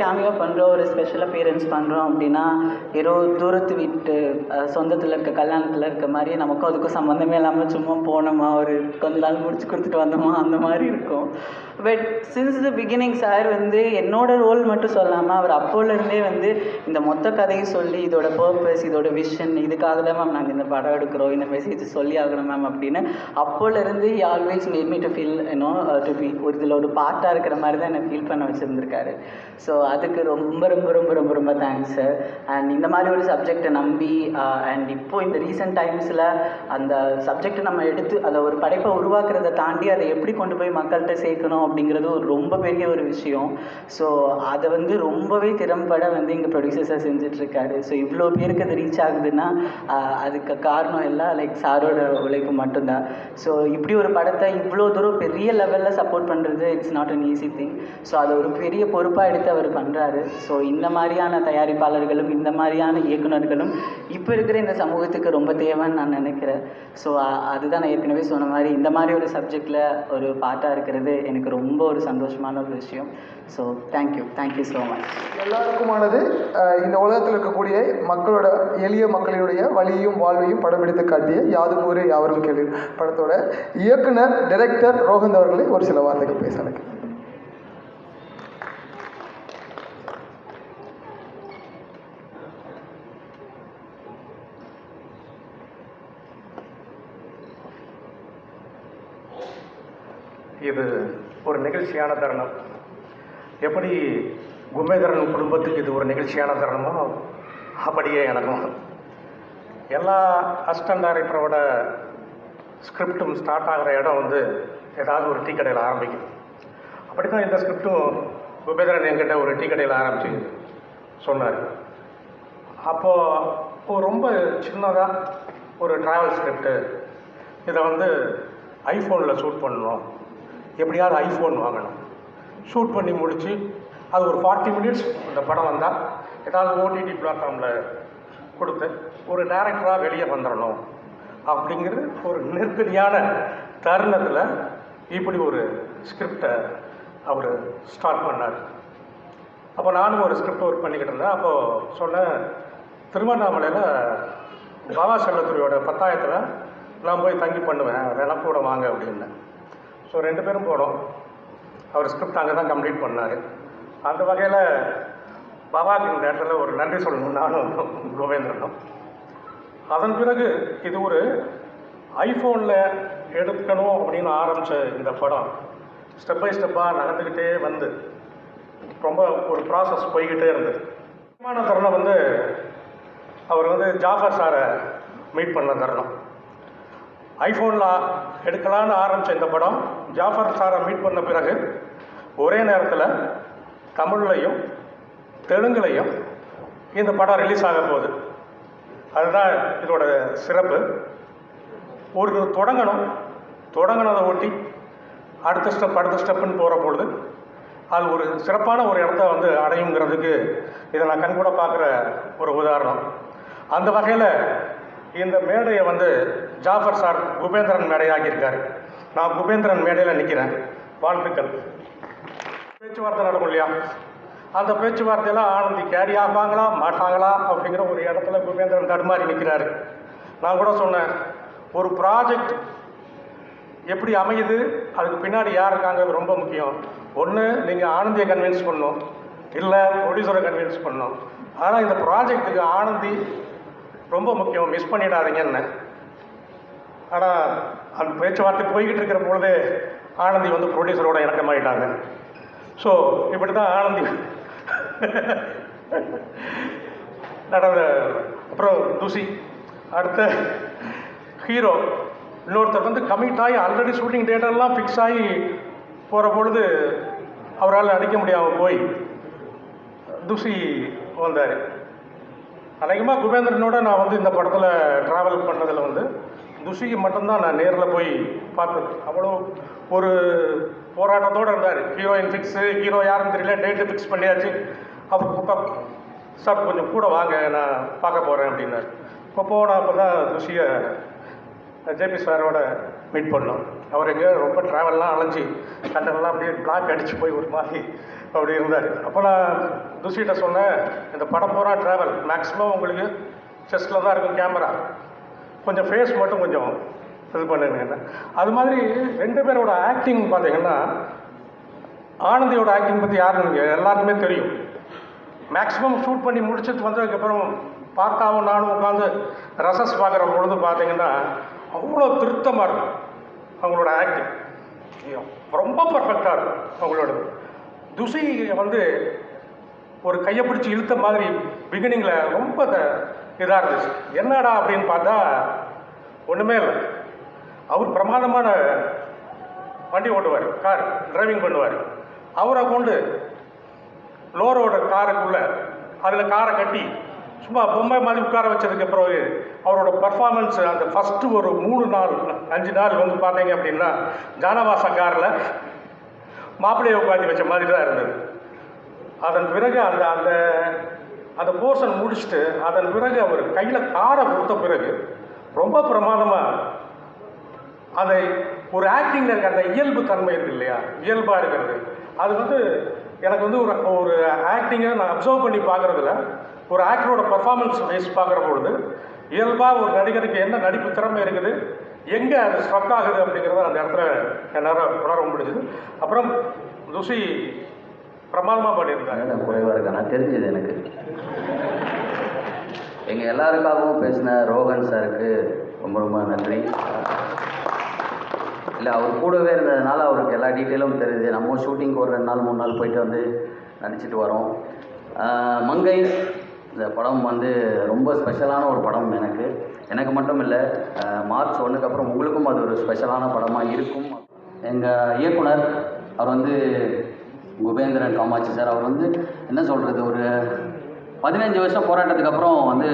Cameo பண்ணுறோம் ஒரு special appearance பண்ணுறோம் அப்படின்னா ஏதோ தூரத்து வீட்டு சொந்தத்தில் இருக்க கல்யாணத்தில் இருக்க மாதிரி நமக்கும் அதுக்கும் சம்மந்தமே இல்லாமல் சும்மா போனோமா ஒரு கொஞ்ச நாள் முடிச்சு கொடுத்துட்டு வந்தோமா அந்த மாதிரி இருக்கும். But since the beginning sir வந்து என்னோட ரோல் மட்டும் சொல்லாமல் அவர் அப்போலேருந்தே வந்து இந்த மொத்த கதையும் சொல்லி இதோட பர்பஸ் இதோட விஷன் இதுக்காக தான் மேம் நாங்கள் இந்த படம் எடுக்கிறோம் இந்த மெசேஜ் சொல்லி ஆகணும் மேம் அப்படின்னு அப்போலேருந்து always made me to feel you know to be ஒரு இதில் ஒரு பார்ட்டாக இருக்கிற மாதிரி தான் என்னை ஃபீல் பண்ண வச்சுருந்துருக்காரு. ஸோ அதுக்கு ரொம்ப ரொம்ப ரொம்ப ரொம்ப ரொம்ப தேங்க்ஸ் சார் அண்ட் இந்த மாதிரி ஒரு சப்ஜெக்டை நம்பி uh, அண்ட் இப்போ இந்த ரீசெண்ட் டைம்ஸில் அந்த சப்ஜெக்டை நம்ம எடுத்து அதை ஒரு படைப்பை உருவாக்குறதை தாண்டி அதை எப்படி கொண்டு போய் மக்கள்கிட்ட சேர்க்கணும் அப்படிங்கிறது ஒரு ரொம்ப பெரிய ஒரு விஷயம். ஸோ அதை வந்து ரொம்பவே திறம்பட வந்து எங்கள் ப்ரொடியூசர்ஸாக செஞ்சிட்ருக்காரு. ஸோ இவ்வளோ பேருக்கு அது ரீச் ஆகுதுன்னா uh, அதுக்கு காரணம் எல்லாம் லைக் சாரோட உழைப்பு மட்டும்தான். ஸோ இப்படி ஒரு படத்தை இவ்வளோ தூரம் பெரிய லெவலில் சப்போர்ட் பண்ணுறது it's not an easy thing so அதை ஒரு பெரிய பொறுப்பாக எடுத்து அவர் பண்ணுறாரு ஸோ இந்த மாதிரியான தயாரிப்பாளர்களும் இந்த மாதிரியான இயக்குநர்களும் இப்போ இருக்கிற இந்த சமூகத்துக்கு ரொம்ப தேவைன்னு நான் நினைக்கிறேன். ஸோ அதுதான் நான் ஏற்கனவே சொன்ன மாதிரி இந்த மாதிரி ஒரு சப்ஜெக்டில் ஒரு பாட்டாக இருக்கிறது எனக்கு ரொம்ப ஒரு சந்தோஷமான ஒரு விஷயம். So thank you thank you so much எல்லாருக்குமானது இந்த உலகத்தில் இருக்கக்கூடிய மக்களோட எளிய மக்களினுடைய வழியும் வாழ்வையும் படம் எடுத்து காட்டிய யாதும் ஊரே யாவரும் கேள்வி படத்தோட இயக்குனர் டைரக்டர் ரோஹந்த் அவர்களை ஒரு சில வார்த்தைகள் பேச இது ஒரு நிகழ்ச்சியான தருணம். எப்படி கும்பேதரன் குடும்பத்துக்கு இது ஒரு நிகழ்ச்சியான தருணமோ அப்படியே எனக்கும். எல்லா அசிஸ்டன்ட் டைரக்டரோட ஸ்கிரிப்டும் ஸ்டார்ட் ஆகிற இடம் வந்து ஏதாவது ஒரு டீ கடையில் ஆரம்பிக்கும். அப்படி தான் இந்த ஸ்கிரிப்டும் குபேதரன் என்கிட்ட ஒரு டீ கடையில் ஆரம்பித்து சொன்னார் அப்போது ரொம்ப சின்னதாக ஒரு ட்ராவல் ஸ்கிரிப்டு இதை வந்து ஐஃபோனில் ஷூட் பண்ணணும். எப்படியாவது ஐஃபோன் வாங்கணும். ஷூட் பண்ணி முடித்து அது ஒரு ஃபார்ட்டி மினிட்ஸ் இந்த படம் வந்தால் ஏதாவது ஓடிடி பிளாட்ஃபார்மில் கொடுத்து ஒரு டேரக்டராக வெளியே வந்துடணும் அப்படிங்கிறது ஒரு நெருக்கடியான தருணத்தில் இப்படி ஒரு ஸ்கிரிப்டை அவர் ஸ்டார்ட் பண்ணார். அப்போ நானும் ஒரு ஸ்கிரிப்ட் ஒர்க் பண்ணிக்கிட்டு இருந்தேன். அப்போது சொன்னேன் திருவண்ணாமலையில் பாபா செல்லத்துறையோட பத்தாயத்தில் நான் போய் தங்கி பண்ணுவேன் வேணா கூட வாங்க அப்படின்னு. ஸோ ரெண்டு பேரும் போனோம். அவர் ஸ்கிரிப்ட் அங்கே தான் கம்ப்ளீட் பண்ணார். அந்த வகையில் பாபாக்கு இந்த இடத்துல ஒரு நன்றி சொல்லணும் நானும் கோவேந்திரனும். அதன் பிறகு இது ஒரு ஐஃபோனில் எடுக்கணும் அப்படின்னு ஆரம்பித்த இந்த படம் ஸ்டெப் பை ஸ்டெப்பாக நடந்துக்கிட்டே வந்து ரொம்ப ஒரு ப்ராசஸ் போய்கிட்டே இருந்தது. விமான தருணம் வந்து அவர் வந்து ஜாஃபர் சாரை மீட் பண்ண தருணம். ஐஃபோனில் எடுக்கலான்னு ஆரம்பித்த இந்த படம் ஜாஃபர் சாரை மீட் பண்ண பிறகு ஒரே நேரத்தில் தமிழ்லையும் தெலுங்குலையும் இந்த படம் ரிலீஸ் ஆக போகுது. அதுதான் இதோட சிறப்பு. ஒரு தொடங்கணும். தொடங்கினதை ஒட்டி அடுத்த ஸ்டெப் அடுத்த ஸ்டெப்புன்னு போகிற பொழுது அது ஒரு சிறப்பான ஒரு இடத்த வந்து அடையுங்கிறதுக்கு இதை நான் கண்கூட பார்க்குற ஒரு உதாரணம். அந்த வகையில் இந்த மேடையை வந்து ஜாஃபர் சார் குபேந்திரன் மேடையாகியிருக்காரு நான் குபேந்திரன் மேடையில் நிற்கிறேன் வாழ்த்துக்கள். பேச்சுவார்த்தை நடக்கும் இல்லையா? அந்த பேச்சுவார்த்தையில் ஆனந்தி கேரி ஆவாங்களா மாட்டாங்களா அப்படிங்கிற ஒரு இடத்துல குபேந்திரன் தடுமாறி நிற்கிறாரு நான் கூட சொன்னேன் ஒரு ப்ராஜெக்ட் எப்படி அமையுது அதுக்கு பின்னாடி யார் இருக்காங்கிறது ரொம்ப முக்கியம். ஒன்று நீங்கள் ஆனந்தியை கன்வின்ஸ் பண்ணணும். இல்லை ப்ரொடியூசரை கன்வின்ஸ் பண்ணணும். ஆனால் இந்த ப்ராஜெக்ட்டுக்கு ஆனந்தி ரொம்ப முக்கியம். மிஸ் பண்ணிடாதீங்கன்னு ஆனால் அந்த பேச்சுவார்த்தை போய்கிட்டு இருக்கிற பொழுதே ஆனந்தி வந்து ப்ரொடியூசரோட இணக்கமாயிட்டாங்க ஸோ இப்படி தான் ஆனந்தி. நடந்த அப்புறம் துசி. அடுத்த ஹீரோ இன்னொருத்தர் வந்து கமிட் ஆகி ஆல்ரெடி ஷூட்டிங் டேட்டெல்லாம் ஃபிக்ஸ் ஆகி போகிற பொழுது அவரால் நடிக்க முடியாமல் போய் துசி வந்தார். அநேகமாக குபேந்திரனோட நான் வந்து இந்த படத்தில் ட்ராவல் பண்ணதில் வந்து துஷிக்கு மட்டும்தான் நான் நேரில் போய் பார்த்தது. அவ்வளோ ஒரு போராட்டத்தோடு இருந்தார். ஹீரோயின் ஃபிக்ஸு ஹீரோ யாருன்னு தெரியல டேட்டு ஃபிக்ஸ் பண்ணியாச்சு. அவர் கூப்பிட்டா சார் கொஞ்சம் கூட வாங்க நான் பார்க்க போகிறேன் அப்படின்னாரு. இப்போ போனால் அப்போ தான் துஷியை ஜேபி சாரோட மீட் பண்ணோம். அவர் எங்கே ரொம்ப ட்ராவல்லாம் அலைஞ்சி கண்டெல்லாம் அப்படியே பிளாக் அடித்து போய் ஒரு மாதிரி அப்படி இருந்தார். அப்போ நான் துசிகிட்ட சொன்னேன் இந்த படம் பூரா ட்ராவல் மேக்ஸிமம் உங்களுக்கு செஸ்ட்டில் தான் இருக்கும் கேமரா கொஞ்சம் ஃபேஸ் மட்டும் கொஞ்சம் இது பண்ணுங்க அது மாதிரி ரெண்டு பேரோட ஆக்டிங் பார்த்தீங்கன்னா ஆனந்தியோட ஆக்டிங் பற்றி யாருன்னு எல்லாருக்குமே தெரியும். மேக்ஸிமம் ஷூட் பண்ணி முடிச்சிட்டு வந்ததுக்கப்புறம் பார்த்தாவும் நானும் உட்காந்து ரசஸ் பார்க்குற பொழுது பார்த்தீங்கன்னா அவ்வளோ திருத்தமாக இருக்கும் அவங்களோட ஆக்டிங் ரொம்ப பர்ஃபெக்டாக இருக்கும் அவங்களோட துசி வந்து ஒரு கையை பிடிச்சி இழுத்த மாதிரி பிகினிங்கில் ரொம்ப இதாக இருந்துச்சு. என்னடா அப்படின்னு பார்த்தா ஒன்றுமே இல்லை. அவர் பிரமாதமான வண்டி ஓட்டுவார் கார் டிரைவிங் பண்ணுவார். அவரை கொண்டு லோரோட காருக்குள்ளே அதில் காரை கட்டி சும்மா பொம்மை மாதிரி உட்கார வச்சதுக்கு பிறகு அவரோட பர்ஃபார்மன்ஸ் அந்த ஃபஸ்ட்டு ஒரு மூணு நாள் அஞ்சு நாள் வந்து பார்த்தீங்க அப்படின்னா ஜானவாசா காரில் மாப்பிள்ளையை உட்காந்து வச்ச மாதிரி தான் இருந்தது. அதன் பிறகு அந்த அந்த அந்த போர்ஷன் முடிச்சுட்டு அதன் பிறகு அவர் கையில் காரை கொடுத்த பிறகு ரொம்ப பிரமாதமாக அதை ஒரு ஆக்டிங்கில் இருக்க அந்த இயல்பு தன்மை இருக்கு இல்லையா? இயல்பாக இருக்கிறது. அது வந்து எனக்கு வந்து ஒரு ஒரு ஆக்டிங்கை நான் அப்சர்வ் பண்ணி பார்க்குறதுல ஒரு ஆக்டரோட பர்ஃபார்மன்ஸ் வைஸ் பார்க்குற பொழுது இயல்பாக ஒரு நடிகருக்கு என்ன நடிப்பு திறமை இருக்குது? எங்கே அது ஸ்ட்ரக் ஆகுது அப்படிங்கிறத அந்த இடத்துல எல்லோரும் உணர முடிஞ்சுது. அப்புறம் துசி பிரமாதமாக பண்ணியிருந்தாங்க நான் குறைவாக இருக்கேன் நான் தெரிஞ்சது எனக்கு. எங்கள் எல்லாருக்காகவும் பேசின ரோகன் சாருக்கு ரொம்ப ரொம்ப நன்றி. இல்லை அவர் கூடவே இருந்ததுனால அவருக்கு எல்லா டீட்டெயிலும் தெரியுது. நம்ம ஷூட்டிங்க்கு ஒரு ரெண்டு நாள் மூணு நாள் போயிட்டு வந்து நடிச்சிட்டு வரோம். மங்கை இந்த படம் வந்து ரொம்ப ஸ்பெஷலான ஒரு படம் எனக்கு. எனக்கு மட்டும் இல்லை மார்ச் ஒன்றுக்கு அப்புறம் உங்களுக்கும் அது ஒரு ஸ்பெஷலான படமாக இருக்கும். எங்கள் இயக்குனர் அவர் வந்து குபேந்திரன் காமாட்சி சார் அவர் வந்து என்ன சொல்கிறது ஒரு பதினஞ்சு வருஷம் போராட்டத்துக்கு அப்புறம் வந்து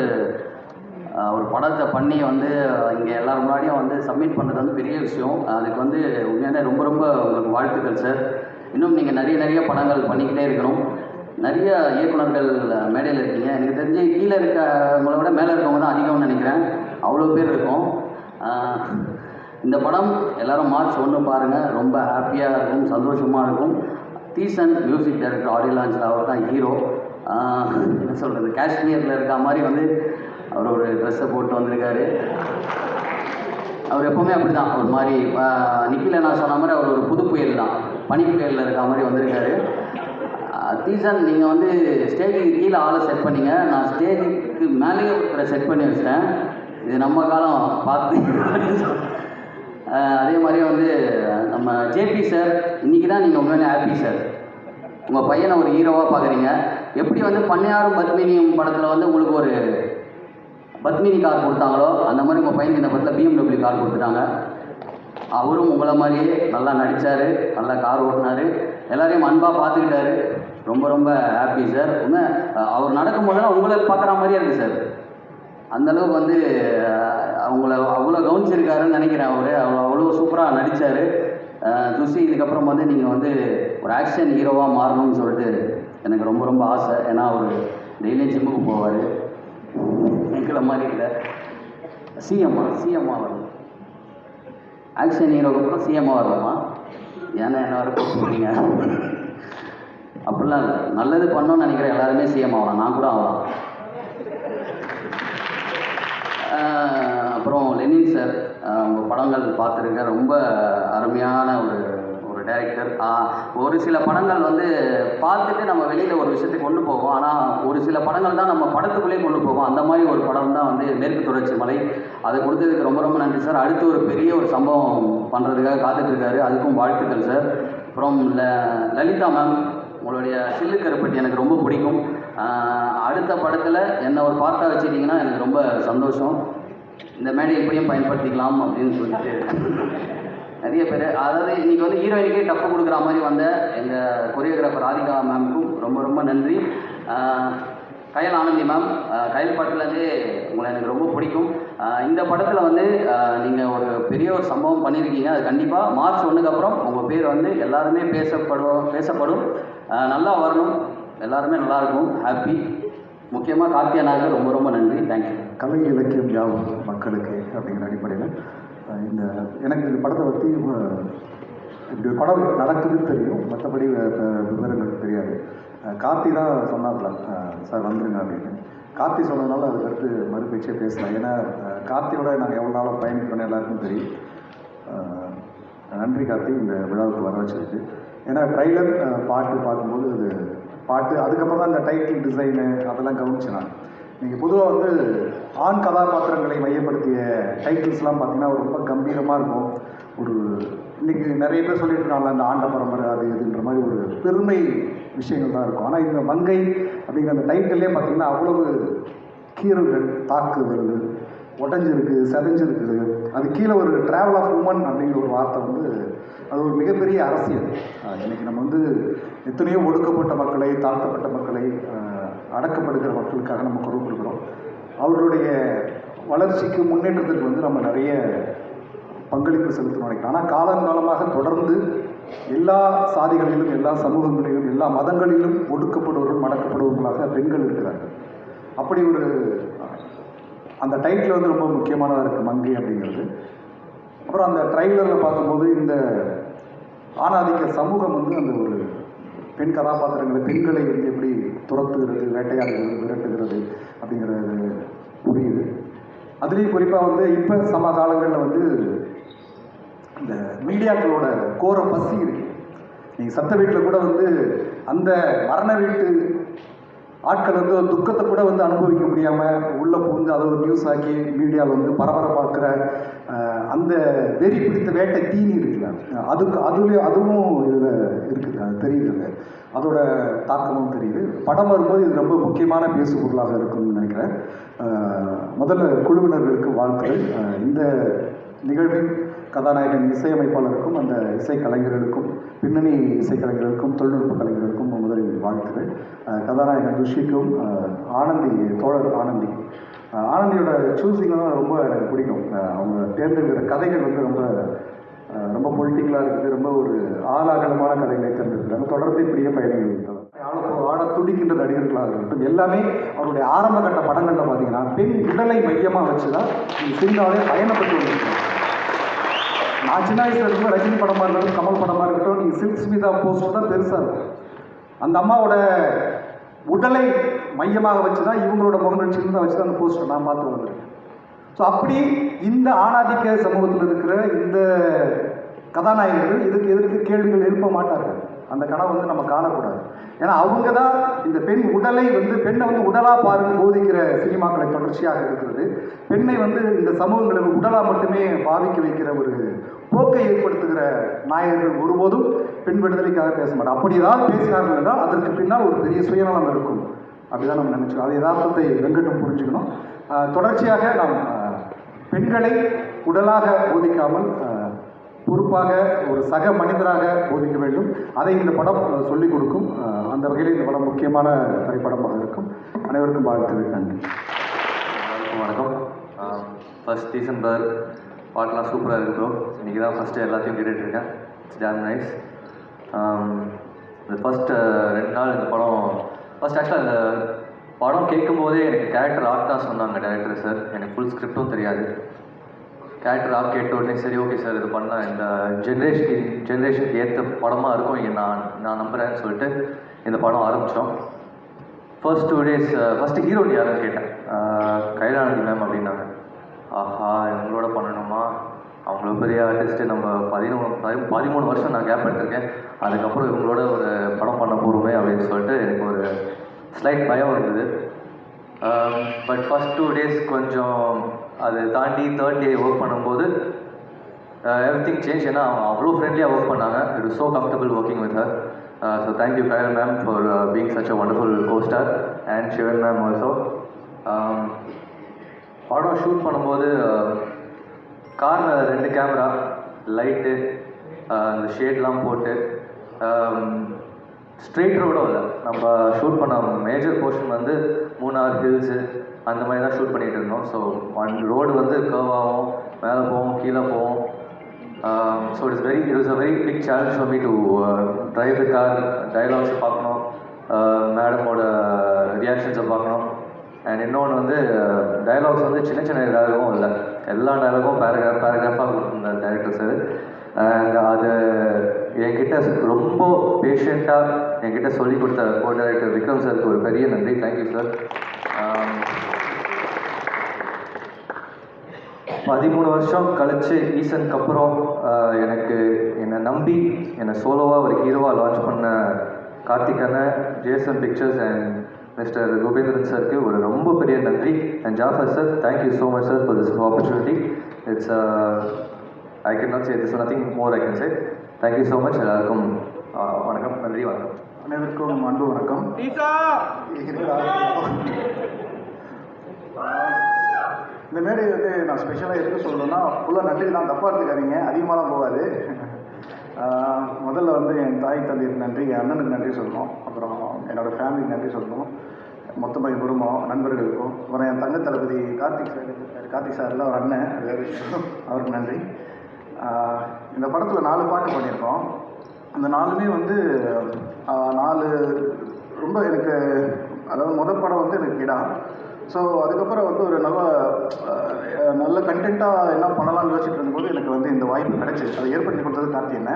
ஒரு படத்தை பண்ணி வந்து இங்கே எல்லாரும் முன்னாடியும் வந்து சப்மிட் பண்ணுறது வந்து பெரிய விஷயம். அதுக்கு வந்து உண்மையான ரொம்ப ரொம்ப உங்களுக்கு வாழ்த்துக்கள் சார். இன்னும் நீங்கள் நிறைய நிறைய படங்கள் பண்ணிக்கிட்டே இருக்கணும். நிறைய இயக்குனர்கள் மேடையில் இருக்கீங்க. எனக்கு தெரிஞ்சு கீழே இருக்கவங்கள விட மேலே இருக்கவங்க தான் அதிகம்னு நினைக்கிறேன். அவ்வளோ பேர் இருக்கும். இந்த படம் எல்லாரும் மார்ச் ஒன்று பாருங்கள் ரொம்ப ஹாப்பியாக இருக்கும் சந்தோஷமாக இருக்கும். தீசன் மியூசிக் டைரக்டர் ஆடியோ லான்ச்சில் அவர் தான் ஹீரோ என்ன சொல்கிறது காஷ்மீரில் இருக்க மாதிரி வந்து அவர் ஒரு ட்ரெஸ்ஸை போட்டு வந்திருக்காரு. அவர் எப்போவுமே அப்படி தான் ஒரு மாதிரி நிக்கில நான் சொன்ன மாதிரி அவர் ஒரு புது புயல் தான். பனி புயலில் இருக்க மாதிரி வந்திருக்காரு. தீசன் நீங்கள் வந்து ஸ்டேஜுக்கு கீழே ஆளை செட் பண்ணீங்க. நான் ஸ்டேஜுக்கு மேலேயே ஒருத்தரை செட் பண்ணி வச்சிட்டேன். இது நம்ம காலம் பார்த்து. அதே மாதிரி வந்து நம்ம ஜேபி சார் இன்றைக்கி தான் நீங்கள் உண்மையான ஹாப்பி சார் உங்கள் பையனை ஒரு ஹீரோவாக பார்க்குறீங்க எப்படி வந்து பன்னியாரும் பத்மினியும் படத்தில் வந்து உங்களுக்கு ஒரு பத்மினி கார் கொடுத்தாங்களோ அந்த மாதிரி உங்கள் பையனுக்கு இந்த படத்தில் பிஎம்டபிள்யூ கார் கொடுத்துட்டாங்க. அவரும் உங்களை மாதிரியே நல்லா நடித்தார் நல்லா கார் ஓட்டினார். எல்லாரையும் அன்பாக பார்த்துக்கிட்டாரு. ரொம்ப ரொம்ப ஹாப்பி சார் ஒன்று அவர் நடக்கும்போதெல்லாம் உங்களை பார்க்குற மாதிரியே இருக்குது சார் அந்தளவுக்கு வந்து அவங்கள அவ்வளோ கவனிச்சிருக்காருன்னு நினைக்கிறேன் அவர். அவ்வளோ அவ்வளோ சூப்பராக நடித்தார் துசி இதுக்கப்புறம் வந்து நீங்கள் வந்து ஒரு ஆக்ஷன் ஹீரோவாக மாறணும்னு சொல்லிட்டு எனக்கு ரொம்ப ரொம்ப ஆசை. ஏன்னா அவர் டெய்லி ஜிம்முக்கு போவார். எங்களை மாதிரி இல்லை. சிஎம்மா சிஎம்மா வரும் ஆக்ஷன் ஹீரோக்கு அப்புறம் சிஎம்மா வரலாமா ஏன்னா என்ன வர கூப்பிடுறீங்க அப்படிலாம் இல்லை. நல்லது பண்ணணும்னு நினைக்கிற எல்லாருமே சிஎம் ஆகலாம். நான் கூட ஆகலாம். அப்புறம் லெனின் சார் உங்கள் படங்கள் பார்த்துருக்கேன் ரொம்ப அருமையான ஒரு ஒரு டைரக்டர் ஒரு சில படங்கள் வந்து பார்த்துட்டு நம்ம வெளியில் ஒரு விஷயத்தை கொண்டு போவோம். ஆனால் ஒரு சில படங்கள் தான் நம்ம படத்துக்குள்ளேயே கொண்டு போவோம். அந்த மாதிரி ஒரு படம் தான் வந்து மேற்கு தொடர்ச்சி மலை. அதை கொடுத்ததுக்கு ரொம்ப ரொம்ப நன்றி சார். அடுத்து ஒரு பெரிய ஒரு சம்பவம் பண்ணுறதுக்காக காத்துட்ருக்காரு அதுக்கும் வாழ்த்துக்கள் சார். அப்புறம் ல லலிதா மேம் உங்களுடைய சில்லு கருப்பட்டி எனக்கு ரொம்ப பிடிக்கும். அடுத்த படத்தில் என்னை ஒரு பார்ட்டாக வச்சுக்கிட்டிங்கன்னா எனக்கு ரொம்ப சந்தோஷம். இந்த மேடை எப்படியும் பயன்படுத்திக்கலாம் அப்படின்னு சொல்லிட்டு. நிறைய பேர் அதாவது இன்றைக்கி வந்து ஹீரோயினுக்கே டஃப் கொடுக்குற மாதிரி வந்த எங்கள் கொரியோகிராஃபர் ராதிகா மேம்க்கும் ரொம்ப ரொம்ப நன்றி. கயல் ஆனந்தி மேம் கயல் படத்துலேருந்தே உங்களை எனக்கு ரொம்ப பிடிக்கும். இந்த படத்தில் வந்து நீங்கள் ஒரு பெரிய ஒரு சம்பவம் பண்ணியிருக்கீங்க அது கண்டிப்பாக மார்ச் ஒன்றுக்கு அப்புறம் உங்கள் பேர் வந்து எல்லாருமே பேசப்படும் பேசப்படும். நல்லா வரணும். எல்லாருமே நல்லா இருக்கும். ஹாப்பி முக்கியமாக கார்த்தியானாவுக்கு ரொம்ப ரொம்ப நன்றி. தேங்க்யூ கலை இலக்கியம் யாவும் மக்களுக்கு அப்படிங்கிற அடிப்படையில் இந்த எனக்கு இந்த படத்தை பற்றி இப்படி ஒரு படம் நடக்குதுன்னு தெரியும். மற்றபடி வே- விவரங்கள் தெரியாது. கார்த்தி தான் சொன்னாப்ல சார் வந்துருங்க அப்படின்னு. கார்த்தி சொன்னதுனால அதுக்கு அடுத்து மறுபேச்சே பேசலாம் ஏன்னா கார்த்தியோட நாங்கள் எவ்வளோ நாளாக பயணிக்கணும்னு எல்லாருக்கும் தெரியும். நன்றி கார்த்தி இந்த விழாவுக்கு வர வச்சதுக்கு. ஏன்னா ட்ரைலர் பாட்டு பார்க்கும்போது அது பாட்டு அதுக்கப்புறம் தான் அந்த டைட்டில் டிசைனு அதெல்லாம் கவனிச்சேன் நான். நீங்கள் பொதுவாக வந்து ஆண் கதாபாத்திரங்களை மையப்படுத்திய டைட்டில்ஸ்லாம் பார்த்தீங்கன்னா ரொம்ப கம்பீரமாக இருக்கும். ஒரு இன்னைக்கு நிறைய பேர் சொல்லிட்டு இருக்காங்களா அந்த ஆண்ட பரம்பரை அது இதுன்ற மாதிரி ஒரு பெருமை விஷயங்கள் தான் இருக்கும். ஆனால் இந்த மங்கை அப்படிங்கிற அந்த டைட்டிலே பார்த்தீங்கன்னா அவ்வளவு கீறல்கள் தாக்குதல்கள் உடஞ்சிருக்கு செதஞ்சிருக்குது. அது கீழே ஒரு ட்ராவல் ஆஃப் உமன் அப்படிங்கிற ஒரு வார்த்தை வந்து அது ஒரு மிகப்பெரிய அரசியல். இன்றைக்கி இன்னைக்கு நம்ம வந்து எத்தனையோ ஒடுக்கப்பட்ட மக்களை தாழ்த்தப்பட்ட மக்களை அடக்கப்படுகிற மக்களுக்காக நம்ம குரல் கொடுக்குறோம் அவர்களுடைய வளர்ச்சிக்கு முன்னேற்றத்துக்கு வந்து நம்ம நிறைய பங்களிப்பு செலுத்தணும் நினைக்கிறோம் ஆனால் காலங்காலமாக தொடர்ந்து எல்லா சாதிகளிலும் எல்லா சமூகங்களிலும் எல்லா மதங்களிலும் ஒடுக்கப்படுவர்கள் மடக்கப்படுவர்களாக பெண்கள் இருக்கிறார்கள். அப்படி ஒரு அந்த டைட்டில் வந்து ரொம்ப முக்கியமானதாக இருக்குது மங்கை அப்படிங்கிறது. அப்புறம் அந்த ட்ரைலரில் பார்க்கும்போது இந்த ஆணாதிக்க சமூகம் வந்து அந்த ஒரு பெண் கதாபாத்திரங்களை பெண்களை வந்து எப்படி துரத்துகிறது வேட்டையாடுகிறது விரட்டுகிறது அப்படிங்கிறது புரியுது. அதுலேயும் குறிப்பாக வந்து இப்போ சம காலங்களில் வந்து இந்த மீடியாக்களோட கோர பசி இருக்கு. நீங்கள் சத்த வீட்டில் கூட வந்து அந்த மரண வீட்டு ஆட்கள் வந்து ஒரு துக்கத்தை கூட வந்து அனுபவிக்க முடியாமல் உள்ளே புகுந்து அதை ஒரு நியூஸ் ஆக்கி மீடியாவில் வந்து பரபரப்பாக்குற அந்த வெறி பிடித்த வேட்டை தீனி இருக்குல்ல அதுக்கு அதுலேயும் அதுவும் இதில் இருக்குது அது தெரியுது அதோட தாக்கமும் தெரியுது. படம் வரும்போது இது ரொம்ப முக்கியமான பேசு பொருளாக இருக்கும்னு நினைக்கிறேன். முதல்ல குழுவினர்களுக்கு வாழ்த்துகள் இந்த நிகழ்வின் கதாநாயகன் இசையமைப்பாளருக்கும் அந்த இசை கலைஞர்களுக்கும் பின்னணி இசைக்கலைஞர்களுக்கும் தொழில்நுட்ப கலைஞர்களுக்கும் முதலில் வாழ்த்துகள் கதாநாயகன் ருஷிக்கும் ஆனந்தி தோழர் ஆனந்தி. ஆனந்தியோட சூஸிங் தான் ரொம்ப எனக்கு பிடிக்கும். அவங்க தேர்ந்தெடுக்கிற கதைகள் வந்து ரொம்ப ரொம்ப பொலிட்டிக்கலாக இருக்குது ரொம்ப ஒரு ஆளாகலமான கதைகளை தேர்ந்தெடுக்கிறாங்க. தொடர்ந்து இப்படியே பயணிகள் ஆட துடிக்கின்ற நடிகர்களாக இருக்கட்டும் எல்லாமே அவருடைய ஆரம்ப கட்ட படங்களில் பார்த்தீங்கன்னா பெண் உடலை மையமாக வச்சு தான் இந்த சினிமாவிலே பயணப்பட்டு வந்திருக்காங்க. நான் சின்ன வயசில் இருக்கும்போது ரஜினி படமாக இருக்கட்டும் கமல் படமாக இருக்கட்டும் நீங்கள் சில்க் ஸ்மிதா போஸ்ட் தான் பெருசாக இருக்கும். அந்த அம்மாவோட உடலை மையமாக வச்சு தான் இவங்களோட முகங்கள் தான் வச்சு தான் அந்த போஸ்டர் நான் பார்த்து வந்திருக்கேன் ஸோ அப்படி இந்த ஆணாதிக்க சமூகத்தில் இருக்கிற இந்த கதாநாயகர்கள் இதுக்கு எதிர்க்கு கேள்விகள் எழுப்ப மாட்டார்கள். அந்த கனவை வந்து நம்ம காணக்கூடாது. ஏன்னா அவங்க தான் இந்த பெண் உடலை வந்து பெண்ணை வந்து உடலாக பாருங்க போதிக்கிற சினிமாக்களை தொடர்ச்சியாக இருக்கிறது. பெண்ணை வந்து இந்த சமூகங்களுக்கு உடலாக மட்டுமே பாதிக்க வைக்கிற ஒரு போக்கை ஏற்படுத்துகிற நாயகர்கள் ஒருபோதும் பெண் விடுதலைக்காக பேச மாட்டார் அப்படி ஏதாவது பேசினார்கள் என்றால் அதற்கு பின்னால் ஒரு பெரிய சுயநலம் இருக்கும். அப்படிதான் நம்ம நினைச்சுக்கணும். அது யதார்த்தத்தை வெங்கட்டும் புரிஞ்சுக்கணும். தொடர்ச்சியாக நாம் பெண்களை உடலாக போதிக்காமல் பொறுப்பாக ஒரு சக மனிதராக போதிக்க வேண்டும். அதை இந்த படம் சொல்லிக் கொடுக்கும். அந்த வகையில் இந்த படம் முக்கியமான திரைப்படமாக இருக்கும். அனைவருக்கும் வாழ்த்துக்கள். நன்றி. வணக்கம். ஃபர்ஸ்ட் டிசம்பர் பாட்டெலாம் சூப்பராக இருக்கு ப்ரோ இன்றைக்கி தான் ஃபஸ்ட்டு எல்லாத்தையும் கேட்டுட்ருக்கேன் இட்ஸ் டேம் நைஸ் இந்த ஃபஸ்ட்டு ரெண்டு நாள் இந்த படம் ஃபஸ்ட் ஆக்சுவலாக அந்த படம் கேட்கும்போதே எனக்கு கேரக்டர் ஆக் தான் சொன்னாங்க டேரக்டர் சார் எனக்கு ஃபுல் ஸ்கிரிப்டும் தெரியாது. கேரக்டர் ஆப் கேட்ட உடனே சரி ஓகே சார் இது பண்ணால் இந்த ஜென்ரேஷனுக்கு ஜென்ரேஷனுக்கு ஏற்ற படமாக இருக்கும் இங்கே நான் நான் நம்புகிறேன்னு சொல்லிட்டு இந்த படம் ஆரம்பித்தோம் first two days first heroine யாருன்னு கேட்டேன். கைலானந்தி மேம் அப்படின்னாங்க. ஆஹா இவங்களோட பண்ணணுமா? அவ்வளோ பெரிய ஆர்டிஸ்ட்டு நம்ம பதினொன்று பதி பதிமூணு வருஷம் நான் கேப் எடுத்திருக்கேன். அதுக்கப்புறம் இவங்களோட ஒரு படம் பண்ண போகிறோமே அப்படின்னு சொல்லிட்டு எனக்கு ஒரு ஸ்லைட் பயம் இருந்தது பட் ஃபஸ்ட் டூ டேஸ் கொஞ்சம் அதை தாண்டி தேர்ட் டே ஒர்க் பண்ணும்போது எவ்ரி திங் சேஞ்ச் ஏன்னா அவங்க அவ்வளோ ஃப்ரெண்ட்லியாக ஒர்க் பண்ணாங்க. It is so comfortable working with her so thank you Kayal ma'am for being such a wonderful costar and Sivan ma'am also படம் ஷூட் பண்ணும்போது காரில் ரெண்டு கேமரா லைட்டு அந்த ஷேட்லாம் போட்டு ஸ்ட்ரெயிட் ரோடும் இல்லை. நம்ம ஷூட் பண்ண மேஜர் போர்ஷன் வந்து மூணார் ஹில்ஸு அந்த மாதிரி தான் ஷூட் பண்ணிகிட்டு இருந்தோம். ஸோ ஒன் ரோடு வந்து கர்வ் ஆகும் மேலே போவோம் கீழே போவோம் so it's very it is a very big challenge for me to drive the car டைலாக்ஸை பார்க்கணும். மேடமோட ரியாக்ஷன்ஸை பார்க்கணும். அண்ட் இன்னொன்று வந்து டைலாக்ஸ் வந்து சின்ன சின்ன டைலாகும் இல்லை. எல்லா டயலாகும் பேராகிராஃப் பேராகிராஃபாக கொடுத்துருந்தார் டேரக்டர் சார் அண்ட் அது என்கிட்ட ரொம்ப பேஷண்ட்டாக என்கிட்ட சொல்லி கொடுத்த கோ டைரக்டர் விக்ரம் சாருக்கு ஒரு பெரிய நன்றி. தேங்க்யூ சார் பதிமூணு வருஷம் கழிச்சு ஈசனுக்கு அப்புறம் எனக்கு என்னை நம்பி என்னை சோலோவாக ஒரு ஹீரோவாக லான்ச் பண்ண கார்த்திக் அண்ணன் Jason Pictures and mister Gopendran சாருக்கு ஒரு ரொம்ப பெரிய நன்றி. And Jaffer sir thank you so much sir for this opportunity it's I can not say this nothing more I can say thank you so much எல்லாருக்கும் ஆஹ், வணக்கம் நன்றி வணக்கம். அனைவருக்கும் அன்பு வணக்கம். இந்த மேடை வந்து நான் ஸ்பெஷலாக எதுக்கு சொல்லணும்னா ஃபுல்லாக நன்றி தான் தப்பாக எடுத்துக்காதீங்க. அதிகமாகலாம் போகாது. முதல்ல வந்து என் தாய் தந்தைக்கு நன்றி என் அண்ணனுக்கு நன்றி சொல்லணும். அப்புறம் என்னோடய ஃபேமிலிக்கு நன்றி சொல்லணும். மொத்தமாக என் குடும்பம் நண்பர்களுக்கும் அப்புறம் என் தங்க தளபதி கார்த்திக் சார் கார்த்திக் சாரில் ஒரு அண்ணன் வேறு அவருக்கு நன்றி. இந்த படத்தில் நாலு பாட்டு பண்ணியிருக்கோம். அந்த நாலுமே வந்து நாலு ரொம்ப எனக்கு அதாவது முதல் படம் வந்து எனக்கு கிடா ஸோ அதுக்கப்புறம் வந்து ஒரு நல்ல நல்ல கண்டென்ட்டாக என்ன பண்ணலாம்னு யோசிச்சுட்டு இருக்கும்போது எனக்கு வந்து இந்த வாய்ப்பு கிடைச்சிது. அதை ஏற்படுத்தி கொடுத்தது கார்த்தி என்ன